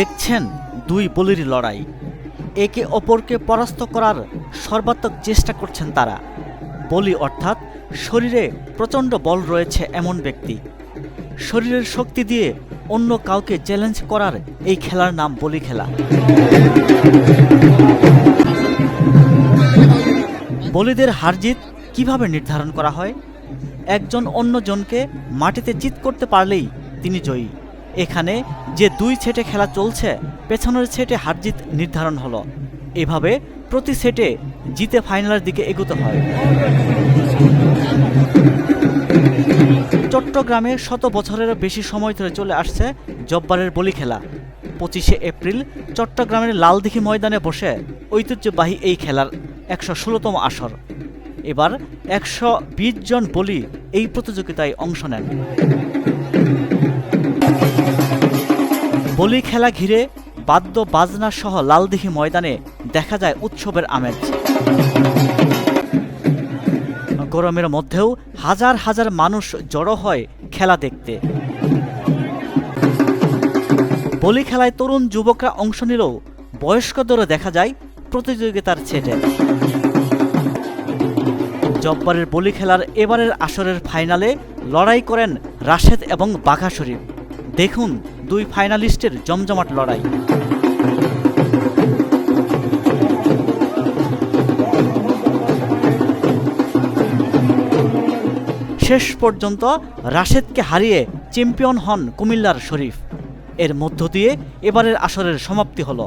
দেখছেন দুই বলির লড়াই। একে অপরকে পরাস্ত করার সর্বাত্মক চেষ্টা করছেন তারা। বলি অর্থাৎ শরীরে প্রচণ্ড বল রয়েছে এমন ব্যক্তি। শরীরের শক্তি দিয়ে অন্য কাউকে চ্যালেঞ্জ করার এই খেলার নাম বলি খেলা। বলিদের হারজিত কীভাবে নির্ধারণ করা হয়? একজন অন্যজনকে মাটিতে চিৎ করতে পারলেই তিনি জয়ী। এখানে যে দুই সেটে খেলা চলছে, পেছনের সেটে হারজিত নির্ধারণ হলো। এভাবে প্রতি সেটে জিতে ফাইনালের দিকে এগোতে হয়। চট্টগ্রামে শত বছরের বেশি সময় ধরে চলে আসছে জব্বারের বলি খেলা। পঁচিশে এপ্রিল চট্টগ্রামের লালদিঘি ময়দানে বসে ঐতিহ্যবাহী এই খেলার একশো ষোলোতম আসর। এবার একশো বিশ জন বলি এই প্রতিযোগিতায় অংশ নেন। বলি খেলা ঘিরে বাদ্য বাজনা সহ লালদিঘি ময়দানে দেখা যায় উৎসবের আমেজ। গরমের মধ্যেও হাজার হাজার মানুষ জড়ো হয় খেলা দেখতে। বলি খেলায় তরুণ যুবকরা অংশ নিলেও বয়স্কদেরও দেখা যায় প্রতিযোগিতার ছেটে। জব্বারের বলি খেলার এবারের আসরের ফাইনালে লড়াই করেন রাশেদ এবং বাঘা শরীফ। দেখুন দুই ফাইনালিস্টের জমজমাট লড়াই। শেষ পর্যন্ত রাশেদকে হারিয়ে চ্যাম্পিয়ন হন কুমিল্লার শরীফ। এর মধ্য দিয়ে এবারের আসরের সমাপ্তি হলো।